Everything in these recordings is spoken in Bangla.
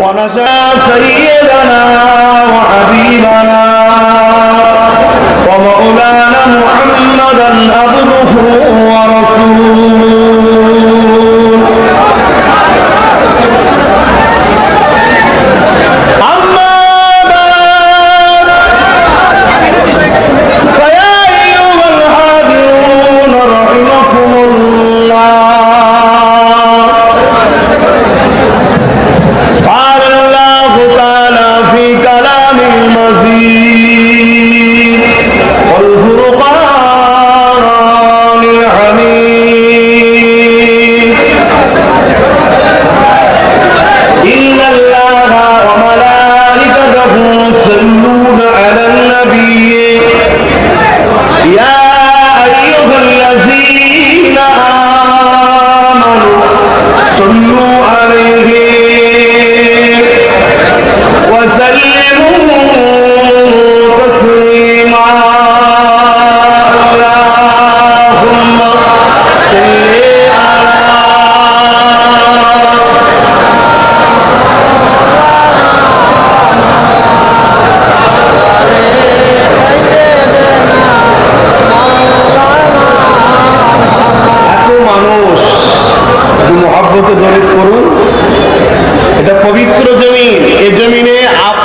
ونشهد سيدنا وحبيبنا ومولانا محمدا عبده ورسوله.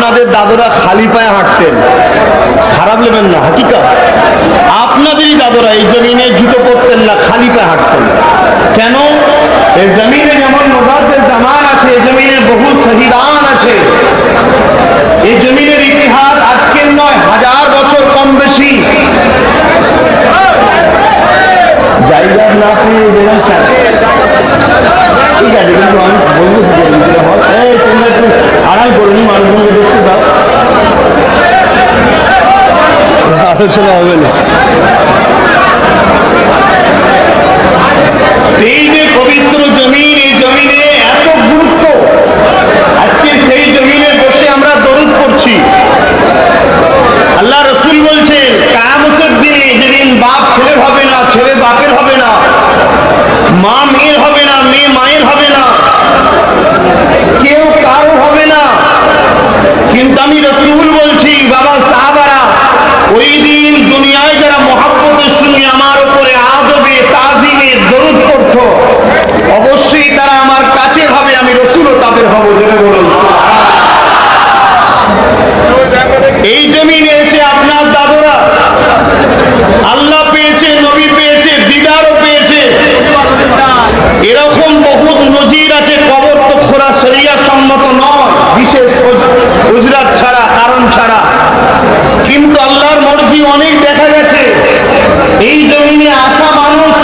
আপনাদের দাদুরা খালি পায়ে হাঁটতেন। খারাপ নেবেন না হাকিকা আপনাদেরই দাদুরা এই জমিনে জুতো পরতেন না, খালি পায়ে হাঁটতেন। কেন? এই জমিনে যেমন মোবাদ্দের জামান আছে, এই জমিনে বহু শহীদান আছে। এই জমিনের ইতিহাস আজকের নয়, হাজার বছর কম বেশি জায়গা না পেয়ে বেরোচ্ছেন ঠিক আছে, কিন্তু আমি বলব আড়াল করে নি মানুষজনকে দেখতে দাও আলোচনা হবে না এই যে পবিত্র জমিন এই জমিনে এত গুরুত্ব আজকে সেই জমিনে বসে আমরা দরুদ করছি আল্লাহ রসুল বলছেন কায়ামতের দিনে যেদিন বাপ ছেলের হবে না ছেলে বাপের হবে না মা মেয়ের হবে না মেয়ে মায়ের হবে না কেউ কারও হবে না কিন্তু আমি রসুল বলছি বাবা সাহাবারা ওই দিন দুনিয়ায় যারা মহাব্বতের সঙ্গে আমার উপরে আদবে তাজিমে দরুদ করত অবশ্যই তারা আমার কাছের হবে আমি রসুলও তাদের হব জেনে বলুন এই জমিনে এসে আপনার দাদুরা আল্লাহ পেয়েছে নবী পেয়েছে দিদারও পেয়েছে এরকম বহুত নজির আছে কবর তো খোরা শরিয়া সম্মত নয় বিশেষ গুজরাট ছাড়া কারণ ছাড়া কিন্তু আল্লাহর মর্জি অনেক দেখা গেছে এই জমিনে আসা মানুষ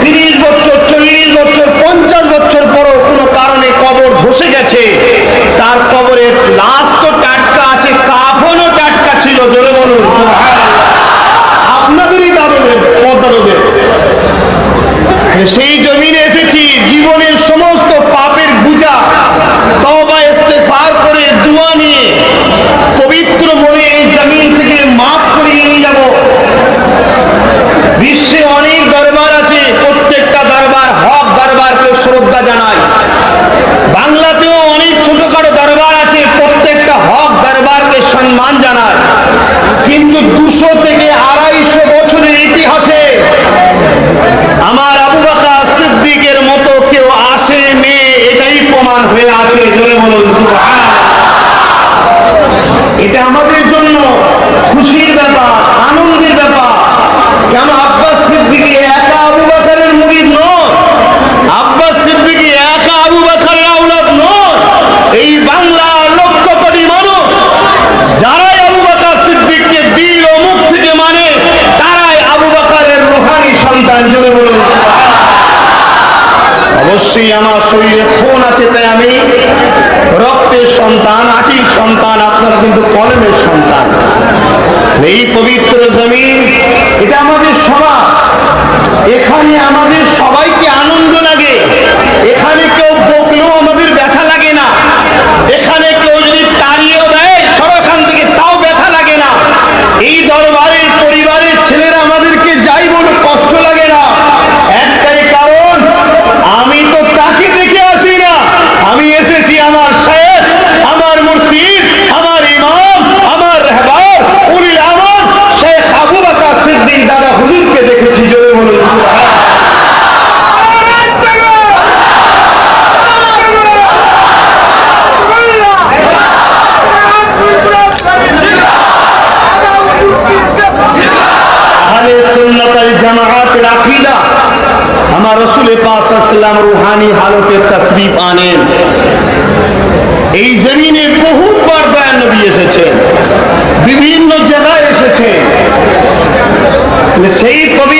তিরিশ বছর চল্লিশ বছর পঞ্চাশ বছর পরও কোনো কারণে কবর ধসে গেছে তার কবরে লাশ তো টাটকা আছে কাফনও টাটকা ছিল জোরে বলুন আপনাদেরই দাদবে পদ্মা দেবে সেই জমিনে এসেছি, জীবনের সমস্ত পাপের বুঝা তবা ইস্তেফার করে দুয়া নিয়ে পবিত্র মনে এই জমিন থেকে মাফ করিয়ে নিয়ে যাব। বিশ্বে অনেক দরবার আছে, প্রত্যেকটা দরবার, হক দরবারকে শ্রদ্ধা জানায় বাংলাতেও অনেক ছোটখাটো দরবার আছে, প্রত্যেকটা হক দরবারকে সম্মান জানায় কিন্তু দুশো থেকে আড়াইশো বছরের ইতিহাসে সন্তান হয়ে আছে জোরে বলুন এটা আমাদের জন্য খুশির ব্যাপার, আনন্দের ব্যাপার। কেন আব্বাস সিদ্দিকী একা আবু বাকারের মুরিদ নয় আব্বাস সিদ্দিকী একা আবু বাকারের আওলাদ নয় এই বাংলা লক্ষ কোটি মানুষ, যারাই আবু বাকার সিদ্দিককে দিল ও মুখ থেকে মানে তারাই আবু বাকারের রুহানি সন্তান জুড়ে বলুন অবশ্যই আমার শরীরে খুন আছে, তাই আমি রক্তের সন্তান, আটির সন্তান, আপনারা কিন্তু কলমের সন্তান। এই পবিত্র জমিন, এটা আমাদের সভা এখানে আমাদের সবাইকে আনন্দ লাগে। এখানে কেউ বকলেও আমাদের ব্যথা লাগে না। এখানে কেউ যদি তাড়িয়েও দেয় সব এখান থেকে তাও ব্যথা লাগে না এই দরবারের পরিবারের ছেলেরা আমাদেরকে যাই বলে কষ্ট লাগে না একটাই কারণ আমি তো তাকে দেখে আসি না আমি এসেছি আমার শেখ আমার মুর্শিদ আমার ইমাম আমার রহবার উলিল আমর শেখ আবু বকর সিদ্দিক দাদা হুজুরকে দেখেছি জোরে বলুন সুবহান। আহলে সুন্নাত আল জামাআতের আকীদা আমার রাসূল রুহানি হালতে তশরিফ আনেন। এই জমিনে বহুবার দয়ান নবী এসেছেন বিভিন্ন জায়গায় এসেছেন সেই পবিত্র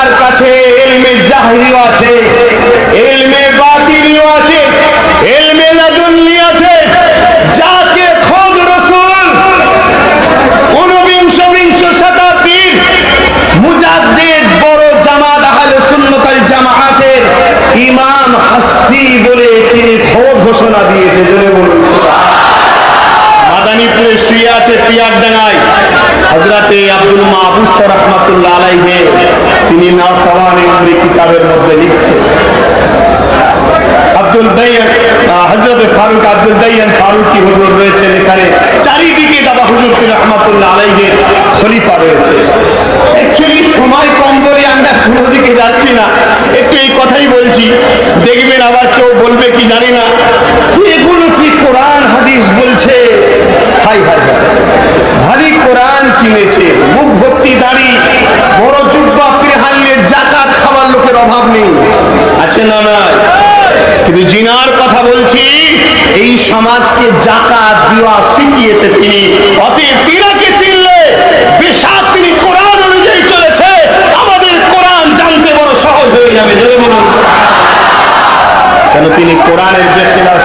যার কাছে এলমে জাহিরিও আছে, এলমে বাতিলিও আছে, এলমে লাদুন্নি আছে, যাকে খোদ রসুল ঊনবিংশ বিংশ শতাব্দীর মুজাদ্দিদ বড় জামাত আহলে সুন্নাত আল জামাআতের ইমাম হাস্তি বলে তিনি খবর ঘোষণা দিয়েছে, জোরে বলুন। মাদানীপুরে শুয়ে আছে, পিয়ার ডাঙ্গায় হজরতে আব্দুল মাহবুস রহমতুল্লাহ আলাইহে। তিনি নাসাওয়ানি উমরি কিতাবের মধ্যে লিখছেন। আব্দুল হজরত ফারুক আব্দুল দাইয়ান ফারুকি হুজুর রয়েছেন এখানে। চারিদিকে দাদা হুজুর পীর রহমাতুল্লাহ আলাইহের খলিফা রয়েছে। অ্যাকচুয়ালি সময় কম বলে আমরা কোনো দিকে যাচ্ছি না। একটু এই কথাই বলছি। দেখবেন আবার কেউ বলবে কি জানি না। এগুলো কি কোরআন, হাদিস বলছে? হাই হাই ভারী কোরআন চিনেছে। মুখ ভর্তি দাড়ি, বড় জুব্বা হাল্লে জাকাত খাবার লোকের অভাব নেই। আছে না নয় কিন্তু জিনার কথা বলছি, এই সমাজকে জাকাত দেওয়া শিখিয়েছে তিনি। অতএব তিনাকে চিনলে বেশাক তিনি কোরআন অনুযায়ী চলেছে। আমাদের কোরআন জানতে বড় সহজ হয়ে যাবে কেন তিনি কোরআনের যে খেলার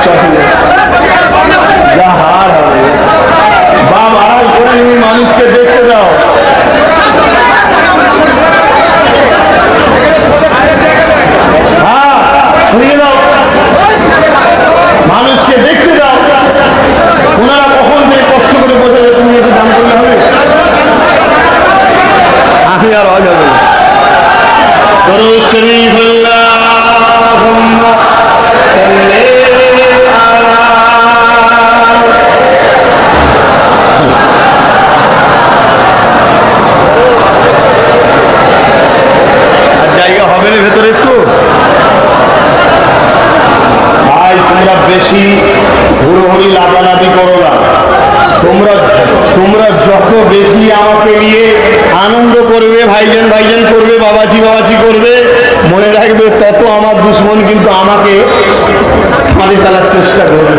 বেশি হুড়োহুড়ি লাফালাফি করো না। তোমরা তোমরা যত বেশি আমাকে নিয়ে আনন্দ করবে, ভাইজান ভাইজান করবে, বাবাজি বাবাজি করবে, মনে রাখবে তত আমার দুশ্মন কিন্তু আমাকে ফাঁদে ফেলার চেষ্টা করবে।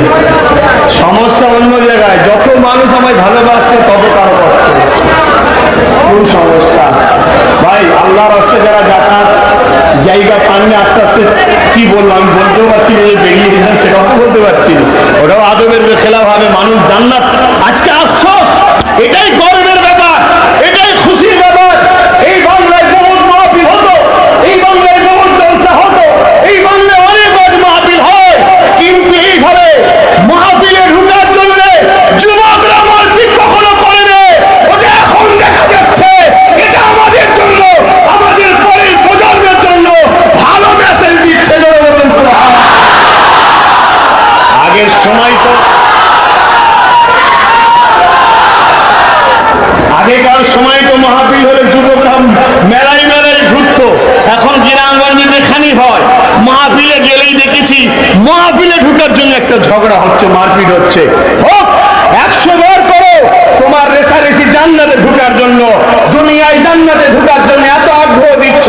সমস্যা অন্য জায়গায়, যত মানুষ আমায় ভালোবাসছে, তত কারও কষ্ট। খুব সমস্যা? ভাই, আল্লাহর রাস্তায় যারা যাতায়াত জায়গা পানি আস্তে আস্তে কি বলব আমি বলতেও পারছি না যে বেরিয়ে এসেছেন সেটাও বলতে পারছি ওটাও আদবের খেলা ভাবে মানুষ জান্নাত। আজকে আফসোস, এটাই গর্বের ব্যাপার এটাই খুশির ব্যাপার এই বাংলায় বহুত মাহফিল হতো এই বাংলায় বহুত জলসা হতো এই বাংলায় অনেক ওয়াজ মাহফিল হয় কিন্তু এইভাবে মাহফিলে ঢুকার জন্য যুবকরা মারপিট কখনো করে রে ওটা এখন দেখা যাচ্ছে এটা আমাদের জন্য আমাদের পরের প্রজন্মের জন্য ভালো মেসেজ দিচ্ছে জোরে বলুন সুবহানাল্লাহ। আগের সময় তো আগেকার সময় তো মাহফিল হলে যুবকরা মেলায় মেলায় ঘুরতো। এখন গ্রামগঞ্জে যেখানেই হয়। মাহফিলে গেলেই দেখেছি মাহফিলে ঢুকার জন্য একটা ঝগড়া হচ্ছে, মারপিট হচ্ছে। হোক, একশো বার করো, তোমার রেসারেসি জান্নাতে ঢুকার জন্য দুনিয়ায় জান্নাতে ঢুকার জন্য এত আগ্রহ দিচ্ছ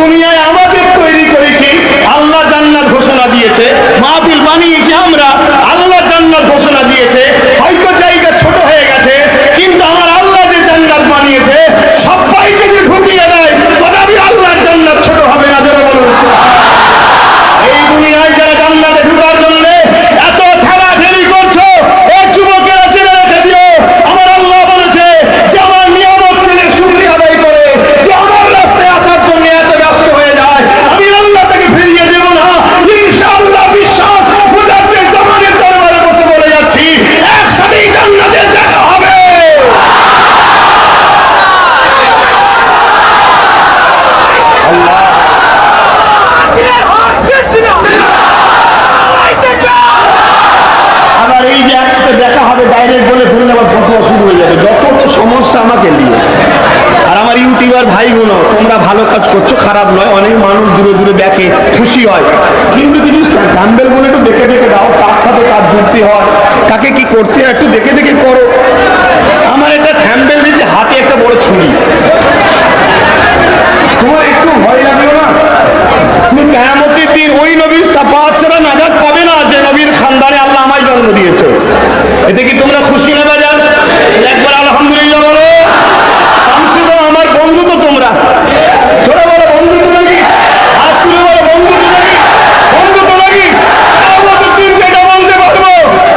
দুনিয়ায় আমাদের তৈরি করেছি আল্লাহ জান্নাত ঘোষণা দিয়েছে মাহফিল বানিয়েছি আমরা আল্লাহ জান্নাত ঘোষণা দিয়েছে হয়তো জায়গা ছোট হয়ে গেছে কিন্তু আমার আল্লাহ যে জান্নাত বানিয়েছে সবাইকে যে ঢুকিয়ে দেয় তথাপি আল্লাহর জান্নাত ছোট হবে না যারা বলুন এই দুনিয়ায় যারা জান্নাতে ঢুকার জন্য এত ঠেলাঠেলি করছ ও যুবকেরা জেনে রেখে দিও আমার আল্লাহ বলেছে যে আমার নিয়ামত দিলে শুকরিয়া আদায় করে যে আমার রাস্তায় আসার জন্য এত ব্যস্ত হয়ে যায় আমি আল্লাহ তাকে ফিরিয়ে দেব না ইনশাআল্লাহ বিশ্বাস মুজাদ্দিদ জামানের দরবারে বসে বলে যাচ্ছি একসাথেই জান্নাতে দেখা হবে আবার এই যে একসাথে দেখা হবে ডাইরেক্ট বলে ফেললে আবার ফটোয়া শুরু হয়ে যাবে যত তো সমস্যা আমাকে নিয়ে। আর আমার ইউটিউবার ভাই বোনও তোমরা ভালো কাজ করছ, খারাপ নয়, অনেক মানুষ দূরে দূরে দেখে খুশি হয়। কিন্তু কিছু বলে একটু দেখে দেখে দাও তার সাথে কাজ যুক্তি হয়, কাকে কি করতে একটু দেখে দেখে করো। আমার একটা থ্যাম্বেল দিচ্ছে হাতে একটা বড় ছুরি। তোমার একটু ভয় লাগল না? তুমি কেয়ামতের দিন ওই নবীর সাফাত ছাড়া নাজাত পাবে না, যে নবীর খানদানে আল্লাহ আমায় জন্ম দিয়েছে। এতে কি তোমরা খুশি না বাজার একবার আলহামদুলিল্লাহ বলো শামসুদ আমার বন্ধু তো তোমরা জোরে বলো বন্ধু তো নাকি হাত তুলে বলো বন্ধু তো নাকি বন্ধু তো নাকি কেয়ামতের দিন যেটা বলতে পারব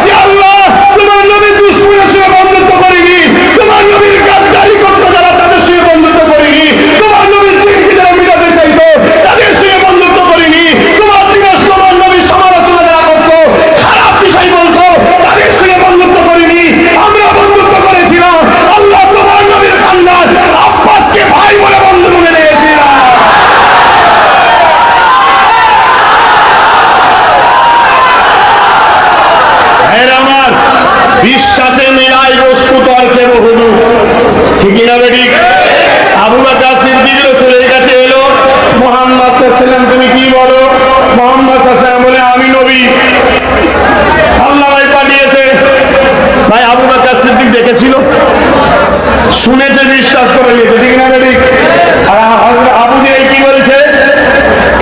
যে আল্লাহ তোমার নবীর দুশ্মনের সঙ্গে বন্ধুত্ব করিনি তোমার নবীর গাদ্দারি করতো যারা তাদের সঙ্গে বন্ধুত্ব করিনি তোমার নবীর দিনকে যারা মিটাতে চাইতো তাদের সঙ্গে বন্ধুত্ব করিনি তোমার দিবস তোমার নবীর সমালোচনা যারা করতো খারাপ বিষয় বলতো তাদের সঙ্গে বন্ধুত্ব করিনি আমরা বন্ধুত্ব করেছিলাম আল্লাহ তোমার নবীর খানদান আব্বাসকে ভাই বলে বন্ধু মনে নিয়েছিলাম ভাইয়ের আমার বিশ্বাসে মিলাই বস্তু তর্কে বহুদু ঠিকই না আবু বাকর সিদ্দিক রসুলের কাছে এলো, মোহাম্মদ সাল্লাম তুমি কি বলো? মোহাম্মদ সাল্লাম বলে, আমি নবী। আল্লাহ ভাই পাঠিয়েছে। ভাই, আবু বাকর সিদ্দিক দেখেছিল? শুনেছে, বিশ্বাস করে নিয়েছে, ঠিক না বেটি? আর আবু কি বলছে?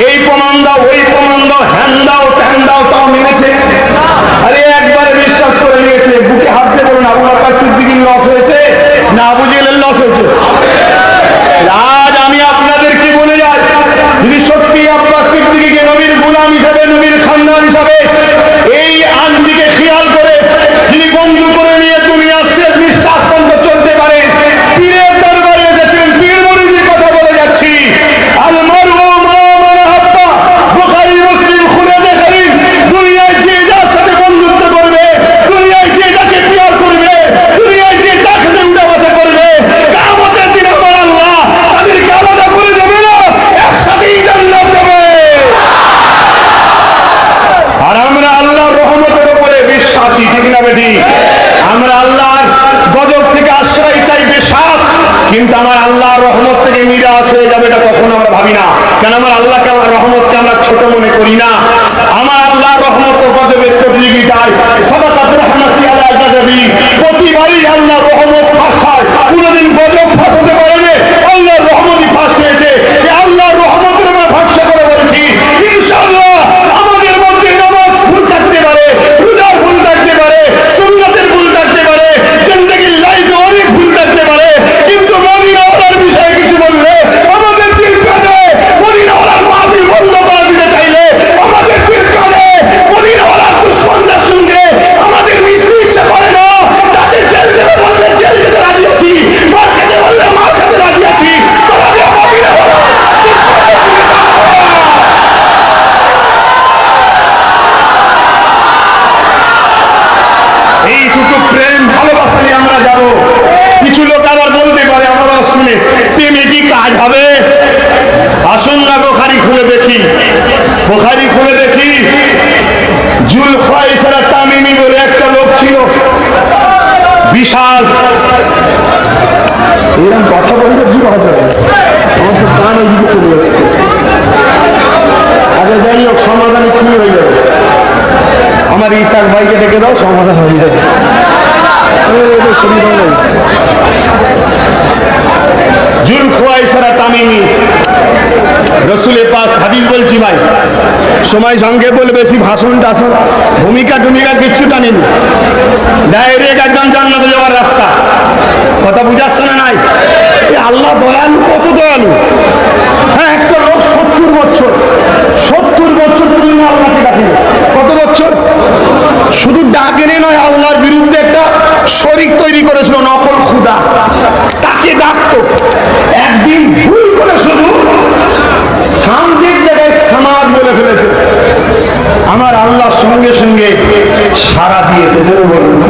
এই প্রমাণ দাও হ্যান দাও ত্যান দাও তাও মেনেছে আরে একবারে বিশ্বাস করে নিয়েছে বুকে হাত দিয়ে বলুন আবু বাকর সিদ্দিকির লস হয়েছে না আবু লস হয়েছে। আজ আমি আপনাদেরকে বলে যাই? যদি সত্যি আব্বাস সিদ্দিকীকে নবীর গুলাম হিসাবে, নবীর খানদান হিসাবে এই আনদিকে খেয়াল করে যদি বন্ধু করে নিয়ে দুনিয়ার শেষ নিঃশ্বাস পর্যন্ত চলতে পারে পীরের দরবারে এসেছেন পীর মরিদির কথা বলে যাচ্ছি আল মারু মা মানা হাব্বা বুখারী মুসলিম খুলে দেখারি দুনিয়ায় যে যার সাথে বন্ধুত্ব করবে দুনিয়ায় যে যাকে পিয়ার করবে দুনিয়ায় যে যার সাথে উঠা বসা করবে কিয়ামতের দিন আমার আল্লাহ তাদেরকে আলাদা করে দেবে না একসাথেই জান্নাত দেবে আর আমরা আল্লাহর রহমতের উপরে বিশ্বাসী ঠিক না বেটি আমরা আল্লাহর গজব থেকে আশ্রয় চাই বেশাক কিন্তু আমার আল্লাহ রহমত থেকে নিরাশ হয়ে যাবে এটা কখনো আমরা ভাবি না। কেন আমার আল্লাহকে আমার রহমতকে আমরা ছোট মনে করি না? আমার আল্লাহ রহমত গজবের প্রতিযোগিতায় সবাই রহমাতি আলা গাজাবি প্রতিবারই আল্লাহ রহমত পাঠায়। কোনোদিন গজব ফাঁস হতে পারেনি আল্লাহর রহমতই ফাঁস হয়েছে এ আল্লাহর রহমতের আমরা ভরসা করে বলছি ইনশাআল্লাহ আমাদের মধ্যে নামাজ ভুল থাকতে পারে রোজার ভুল থাকতে পারে সুন্নাতের ভুল থাকতে পারে জিন্দেগির লাইফে অনেক ভুল থাকতে পারে কিন্তু মদিনাওয়ালার বিষয়ে কিছু বললে আমাদের দিল কাঁদে মদিনাওয়ালার মাহফিল বন্ধ করে দিতে চাইলে আমাদের দিল কাঁদে মদিনাওয়ালার দুশ্মনদের সঙ্গে আমাদের মিশতে ইচ্ছা করে না তাতে জেল যেতে বললে জেল যেতে রাজি আছি মার খেতে বললে মার খেতে রাজি আছি তোমাদের মদিনাওয়ালা দুশ্মনদের সঙ্গে থাকব না। এইটুকু প্রেম ভালোবাসা নিয়ে আমরা যাব কিছু লোক আবার বলতে পারে আমরা শুনে প্রেমে কি কাজ হবে আসুন না বোখারি খুলে দেখি বোখারি খুলে দেখি জুল খোয়াইসারা তামিমি বলে একটা লোক ছিল বিশাল এরকম কথা বলতে কি করা যাবে? আমার তো প্রাণ ওইদিকে চলে যাচ্ছে। আগে যাই হোক, সমাধানে কি হয়ে যাবে? আমার ইসাক ভাইকে ডেকে দাও, সমাধান হয়ে যাবে। জুল খোয়াইসারা তামিমি। রসুলের পাশ হাদিস বলছি ভাই। সময় সঙ্গে বলবে বেশি ভাষণ টাষণ। ভূমিকা টুমিকা কিচ্ছুটা নিন ডাইরেক্ট একদম জান্নাতে যাওয়ার রাস্তা। কথা বুঝাচ্ছে না নাই? আল্লাহ দয়ালু কত দয়ালু? হ্যাঁ একটা লোক সত্তর বছর সত্তর বছর তুমি আল্লাহকে কত বছর শুধু ডাকেনি নয় আল্লাহর বিরুদ্ধে একটা শরিক তৈরি করেছিল নকল খুদা তাকে ডাকতো একদিন ভুল করে শুধু সামদের জায়গায় সামাদ বলে ফেলেছে আমার আল্লাহ সঙ্গে সঙ্গে সারা দিয়েছে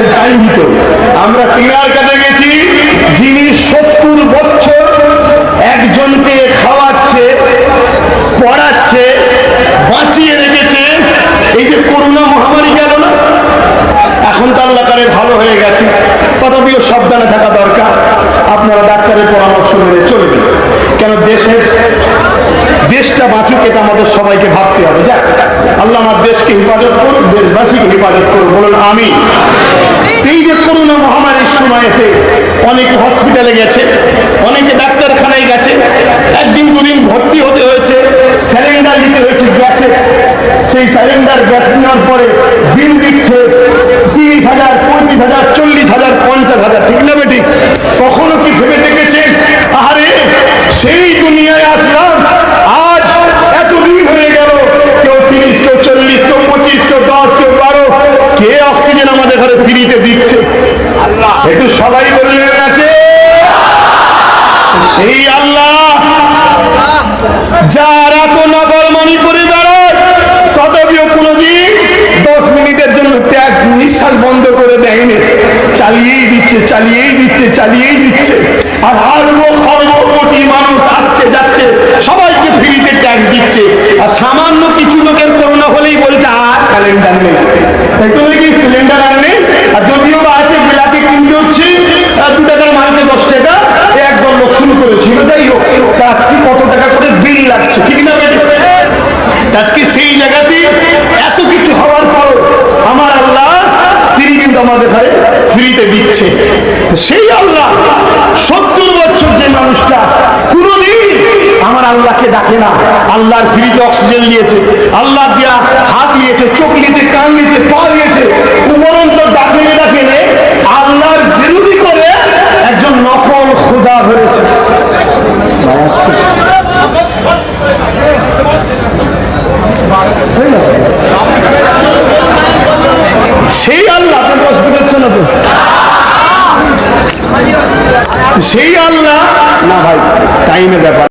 কাছে যাইনি তো আমরা তিনার কাছে গেছি, যিনি সত্তর বছর একজনকে খাওয়াচ্ছে, পড়াচ্ছে, বাঁচিয়ে রেখেছে। এই যে করোনা মহামারী গেল না? এখন তো আল্লাহ তারে ভালো হয়ে গেছে। তথাপিও সাবধানে থাকা দরকার। আপনারা ডাক্তারের পরামর্শ মেনে চলবেন। কেন দেশের দেশটা বাঁচুক, এটা আমাদের সবাইকে ভাবতে হবে। যাক, আল্লাহ আমার দেশকে হেফাজত করুক দেশবাসীকে হেফাজত করুক, বলুন আমি এই যে করোনা মহামারীর সময়তে অনেকে হসপিটালে গেছে, অনেকে ডাক্তারখানায় গেছে, একদিন দুদিন ভর্তি হতে হয়েছে স্যালেন্ডার নিতে হয়েছে গ্যাসে। সেই স্যালেন্ডার গ্যাস নেওয়ার পরে বিল দিচ্ছে তিরিশ হাজার, পঁয়ত্রিশ হাজার, চল্লিশ হাজার, পঞ্চাশ হাজার, ঠিক না বেটি কখনো কি ভেবে দেখেছেন? আরে সেই দুনিয়ায় আসলাম আমাদের ঘরে ফ্রিতে দিচ্ছে। একটু সবাই বললেন কে সেই আল্লাহ যারা তো করে বেড়ায়, তথাপিও দশ মিনিটের জন্য ট্যাগ নিঃশ্বাস বন্ধ করে দেয়নি। চালিয়েই দিচ্ছে চালিয়েই দিচ্ছে চালিয়েই দিচ্ছে। আর হারবো মানুষ আসছে, যাচ্ছে, সবাইকে ফ্রিতে ট্যাক্স দিচ্ছে। আর সামান্য কিছু লোকের করোনা হলেই বলছে, আর সিলিন্ডার নেই। তুমি কি সিলিন্ডার শুরু করেছিল যাই হোক আজকে কত টাকা করে বিল লাগছে, ঠিক না আজকে সেই জায়গাতে এত কিছু হওয়ার পর আমার আল্লাহ, তিনি কিন্তু আমাদের ঘরে ফ্রিতে দিচ্ছে। সেই আল্লাহ সত্তর বছর যে মানুষটা, কোনোদিন আমার আল্লাহকে ডাকে না। আল্লাহর ফ্রিতে অক্সিজেন নিয়েছে, আল্লাহ দিয়া হাত নিয়েছে, চোখ নিয়েছে, কান নিয়েছে, পা নিয়েছে। উপরন্ত ডাকে ডাকে নে, আল্লাহর বিরোধী করে একজন নকল খুদা ধরেছে সেই আল্লাহ আপনাদের অসুবিধা হচ্ছে না তো সেই আল্লাহ না ভাই টাইমের ব্যাপার।